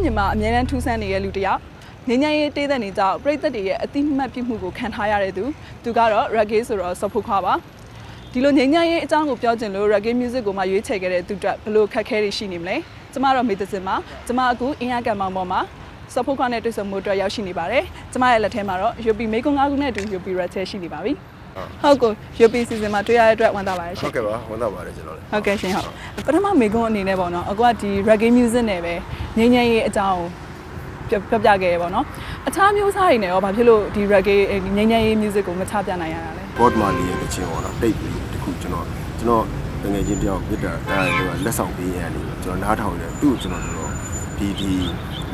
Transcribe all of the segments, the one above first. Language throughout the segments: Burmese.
ခင်မှာအများအားထူးဆန်းနေတဲ့လူတစ်ယောက်ငញ្ញရေးတေးတဲ့နေကြောင့်ပြည်သက်တွေရဲ့အတိမတ်ပြမှုကိုခံထားရတဲ့သူသူကတော့ reggae ဆိုတော့ support ခွာပါဒီလိုငញ្ញရေးအကြောင်းကိုပြောချင်လို့ reggae music ကိုမှရွေးချယ်ခဲ့တဲ့သူအတွက်ဘယ်လိုခက်ခဲတွေရှိနေမလဲကျမတော့မေတ္တစင်ပါကျမအခုအင်အားကံမောင်ပေါ်မှာ support ခွာနဲ့တွေ့ဆုံမှုအတွက်ရောက်ရှိနေပါတယ်ကျမရဲ့လက်ထဲမှာတော့ UP မေကွန်၅ခုနဲ့အတူ UP red ချဲရှိနေပါပြီ ဟုတ်ကို UP season မှာတွေ့ရတဲ့အတွက်ဝမ်းသာပါတယ်ရှင်ဟုတ်ကဲ့ပါဝန်တာပါတယ်ကျွန်တော်လည်းဟုတ်ကဲ့ရှင်ဟုတ်ပထမမေကွန်းအနေနဲ့ပေါ့နော်အခုကဒီ reggae music နဲ့ပဲငြိမ်းချမ်းရေးအကြောင်းကိုပြပြပြခဲ့ရပေါ့နော်အခြားမျိုးစားတွေနဲ့ရောဘာဖြစ်လို့ဒီ reggae ငြိမ်းချမ်းရေး music ကိုမချပြနိုင်ရတာလဲ board မာလီရဲ့တခြင်းပေါ့နော်တိတ်ပြီးတခုကျွန်တော်ကျွန်တော်တငယ်ချင်းတယောက်ပြတာဒါကလက်ဆောင်ပေးရနေကျွန်တော်နားထောင်တယ်သူ့ကိုကျွန်တော်တို့ဒီဒီ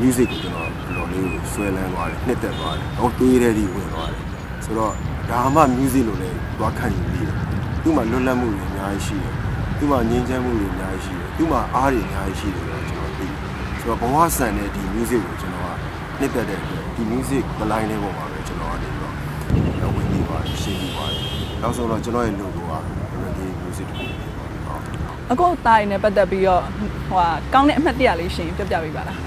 music ကိုကျွန်တော်ဘယ်လိုလေးကိုဆွဲလန်းသွားတယ်နှစ်သက်သွားတယ်ဟောတွေးတဲ့ဒီဝင်သွားတယ် ဆိုတော့ဒါမှ music လို့လည်းသွားခံယူပြီးတယ်သူ့မှာလွတ်လပ်မှုတွေအများကြီးရှိတယ်သူ့မှာငြိမ်းချမ်းမှုတွေအများကြီးရှိတယ်သူ့မှာအားတွေအများကြီးရှိတယ်လို့ကျွန်တော်သိတယ်ဆိုတော့ဘဝဆန်တဲ့ဒီ music ကိုကျွန်တော်ကနှစ်သက်တဲ့အတွက်ဒီ music မလိုင်းတဲ့ပုံမှာပဲကျွန်တော်ကနေပြီးတော့ဝင်ပြီးပါတယ်ရှင်းပြီးပါတယ်နောက်ဆုံးတော့ကျွန်တော်ရဲ့ logo က reggae music တစ်ခုဖြစ်ပါတယ်ဟုတ်အခုတားရည်နဲ့ပတ်သက်ပြီးတော့ဟိုဟာကောင်းတဲ့အမှတ်တရလေးရှင်ပြပြပေးပါလား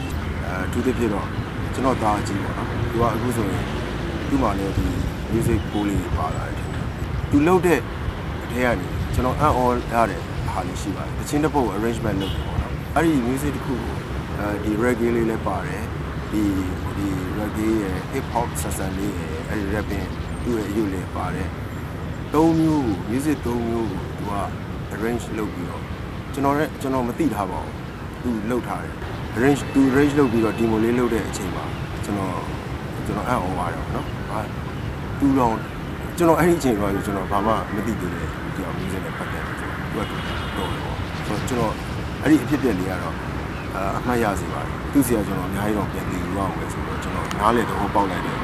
အဲသူတစ်ဖြစ်တော့ကျွန်တော်သားအကြီးပေါ့နော်သူကအခုဆိုရင်သူ့မှာလည်းဒီ music ကိုလေးပါလာတယ်သူလှုပ်တဲ့အထဲကနေကျွန်တော်အံ့ဩရတဲ့ဟာလေးရှိပါတယ်တချင်းတစ်ပုတ် arrangement လုပ်တယ်ပေါ့နော်အဲ့ဒီ music တစ်ခုကိုအဲဒီ reggae လေးလည်းပါတယ်ဒီဒီ reggae ရဲ့ hip hop ဆက်ဆံလေးရဲ့အဲဒီ rapping သူ့ရဲ့အယူလေးပါတယ်သုံးမျိုးကို music သုံးမျိုးကိုသူက arrange လုပ်ပြီးတော့ကျွန်တော်လည်းကျွန်တော်မသိထားပါဘူးသူလှုပ်ထားတယ် range သူ range လုပ်ပြီးတော့ demo လေးလုပ်တဲ့အချိန်မှာကျွန်တော်ကျွန်တော်အံ့ဩပါတယ်ပေါ့နော်။ဟာ သူတော့ကျွန်တော်အဲ့ဒီအချိန်တော့ကျွန်တော်ဘာမှမသိသေးတဲ့ဒီအောင် music နဲ့ပတ်သက်တယ်ဆိုတော့သူကတော့တော့ဆိုတော့ကျွန်တော်အဲ့ဒီအဖြစ်အပျက်လေးကတော့အာအမှတ်ရစေပါတယ်။သူစီကကျွန်တော်အများကြီးတော့ပြန်ပြီးရအောင်ပဲဆိုတော့ကျွန်တော်နားလေတော့ပေါက်လိုက်တယ်။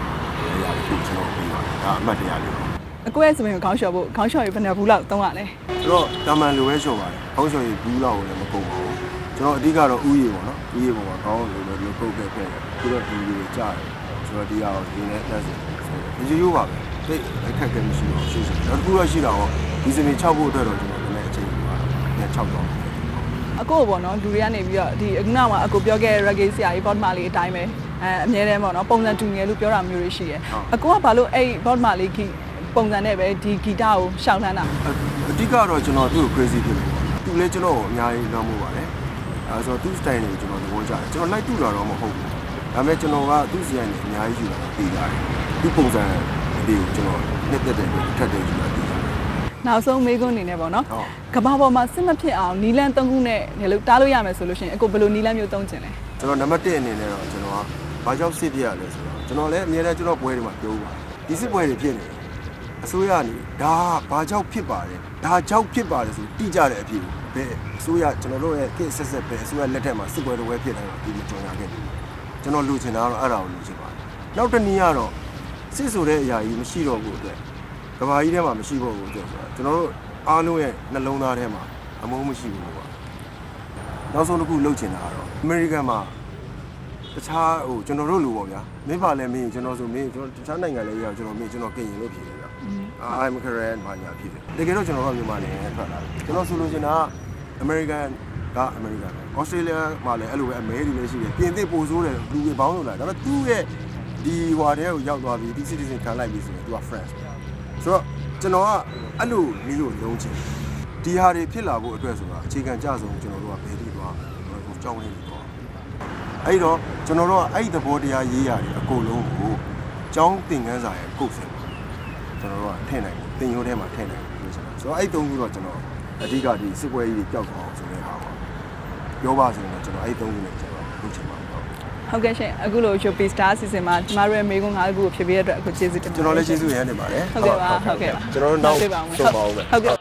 အရာလေးကိုကျွန်တော်ပြီးပါတယ်။ဒါအမှတ်တရလေးပါ။အခုရဲ့ဆိုရင်ခေါင်းလျှော်ဖို့ခေါင်းလျှော်ရေးဘယ်နှဘူးလောက်သုံးရလဲဆိုတော့တာမန်လိုပဲလျှော်ပါတယ်။ခေါင်းလျှော်ရေးဘူးလောက်လည်းမကုန်ပါဘူး။ကျွန်တော်အဓိကတော့ဥယျာဉ်ပေါ့နော်။ဥယျာဉ်ပေါ်မှာခေါင်းလိုပဲလိုပုတ်ခဲ့ခဲ့တယ်။ပြီးတော့ဒီလိုကြားတယ်။ဆိုတော့ဒီဟာကိုဒီနဲ့တက်စီ ဆိုတော့ဒီရိုးပါပဲ။တိတ်အခက်အခဲမရှိတော့ရှိရှိ။နောက်တစ်ခုတော့ရှိတာတော့ဒီစနေ6ဖို့အတွက်တော့ကျွန်တော်လည်းအချိန်ယူပါတော့။ည6တော့အခုပေါ့နော်လူတွေကနေပြီးတော့ဒီအခုနောက်မှာအခုပြောခဲ့တဲ့ reggae ဆရာကြီး bot မာလေးအတိုင်းပဲအဲအမြဲတမ်းပေါ့နော်ပုံစံတူငယ်လို့ပြောတာမျိုးတွေရှိတယ်အခုကဘာလို့အဲ့ bot မာလေးကြီးပုံစံနဲ့ပဲဒီဂီတကိုရှောင်လှမ်းတာအဓိကတော့ကျွန်တော်သူ့ကို crazy ဖြစ်လို့ပေါ့။သူလည်းကျွန်တော်ကိုအများကြီးလွှမ်းမိုးပါတယ်။အဲဆိုတော့သူ့ style ကိုကျွန်တော်သဘောကျတယ်။ကျွန်တော် like တူတာတော့မဟုတ်ဘူး။ဒါပေမဲ့ကျွန်တော်ကသူ့စီကနေအများကြီးယူလာပြီးသားတယ်။ သူ့ပုံစံလေးကိုကျွန်တော်နှစ်သက်တဲ့ထက်တဲ့ယူလာပြီးသားတယ်နောက်ဆုံးမေးခွန်းအနေနဲ့ပေါ့နော်ဟုတ်ကဘာပေါ်မှာစစ်မဖြစ်အောင်နီလန်းသုံးခုနဲ့လည်းလို့တားလို့ရမယ်ဆိုလို့ရှိရင်အခုဘယ်လိုနီလန်းမျိုးသုံးချင်လဲ။ကျွန်တော်နံပါတ်1အနေနဲ့တော့ကျွန်တော်ကဘာကြောင့်စစ်ပြရလဲဆိုတော့ကျွန်တော်လည်းအများနဲ့ကျွန်တော်ပွဲတွေမှာပြောပါတယ်။ဒီစစ်ပွဲတွေဖြစ်နေတယ်အစိုးရကနေဒါဘာကြောင့်ဖြစ်ပါတယ်ဒါကြောင့်ဖြစ်ပါတယ်ဆိုတိကျတဲ့အဖြစ်ကိုဘယ်အစိုးရကျွန်တော်တို့ရဲ့ကိဆက်ဆက်ပဲအစိုးရလက်ထက်မှာစစ်ပွဲတွေဝဲဖြစ်တယ်တော့ဒီမကြော်ရခဲ့ဘူးကျွန်တော်လူချင်တာကတော့အဲ့ဒါကိုလူချင်ပါတယ်နောက်တစ်နည်းကတော့ စစ်ဆိုတဲ့အရာကြီးမရှိတော့ဘူးအတွက်ကဘာကြီးထဲမှာမရှိဖို့ဘူးအတွက်ဆိုတာကျွန်တော်တို့အားလုံးရဲ့နှလုံးသားထဲမှာအမုန်းမရှိဘူးပေါ့နောက်ဆုံးတစ်ခုလှုပ်ချင်တာကတော့အမေရိကန်မှာတခြားဟိုကျွန်တော်တို့လူပေါ့ဗျာမင်းပါလဲမင်းကျွန်တော်ဆိုမင်းကျွန်တော်တခြားနိုင်ငံလေးရောက်ကျွန်တော်မင်းကျွန်တော်ကင်ရင်လို့ဖြစ်တယ်ဗျာ I'm Korean ဘာညာဖြစ်တယ်တကယ်တော့ကျွန်တော်ကမြန်မာနိုင်ငံထွက်လာတယ်ကျွန်တော်ဆိုလို့ချင်တာကအမေရိကန်ကအမေရိကန်ပဲဩစတြေးလျမှာလည်းအဲ့လိုပဲအမေရိကန်လည်းရှိတယ်ပြင်သစ်ပို့ဆိုးတယ်လူတွေပေါင်းလို့လာဒါပေမဲ့သူ့ရဲ့ ဒီဟွာတဲ့ကိုရောက်သွားပြီဒီ citizen ခံလိုက်ပြီဆိုရင်သူက France ဆိုတော့ကျွန်တော်ကအဲ့လိုမျိုးကိုလုံးချင်ဒီဟာတွေဖြစ်လာဖို့အတွက်ဆိုတာအခြေခံကြဆုံးကျွန်တော်တို့ကဘယ်လိုသွားဟိုကြောင်းနေလို့တော့အဲ့တော့ကျွန်တော်တို့ကအဲ့ဒီသဘောတရားရေးရတယ်အကုန်လုံးကိုကျောင်းသင်ခန်းစာရဲ့ကုတ်စင်ကျွန်တော်တို့ကထည့်နိုင်တယ်တင်ရိုးထဲမှာထည့်နိုင်တယ်လို့ဆိုတော့ဆိုတော့အဲ့သုံးခုတော့ကျွန်တော်အဓိကဒီစစ်ပွဲကြီးတွေပျောက်သွားအောင်ဆိုတဲ့ဟာပါပြောပါဆိုရင်ကျွန်တော်အဲ့သုံးခုနဲ့ကျွန်တော်လုပ်ချင်ပါတယ် ဟုတ်ဟုတ်ကဲ့ရှင်အခုလို Show Pay Star စီစဉ်မှာကျမတို့ရဲ့မေကွန်း၅ခုကိုဖြစ်ပြီးတဲ့အတွက်အခုကျေးဇူးတင်ပါတယ်ကျွန်တော်လည်းကျေးဇူးရမ်းတင်ပါတယ်ဟုတ်ကဲ့ပါဟုတ်ကဲ့ပါကျွန်တော်တို့နောက်တွေ့ပါဦးမယ်ဆုံးပါဦးမယ်ဟုတ်ကဲ့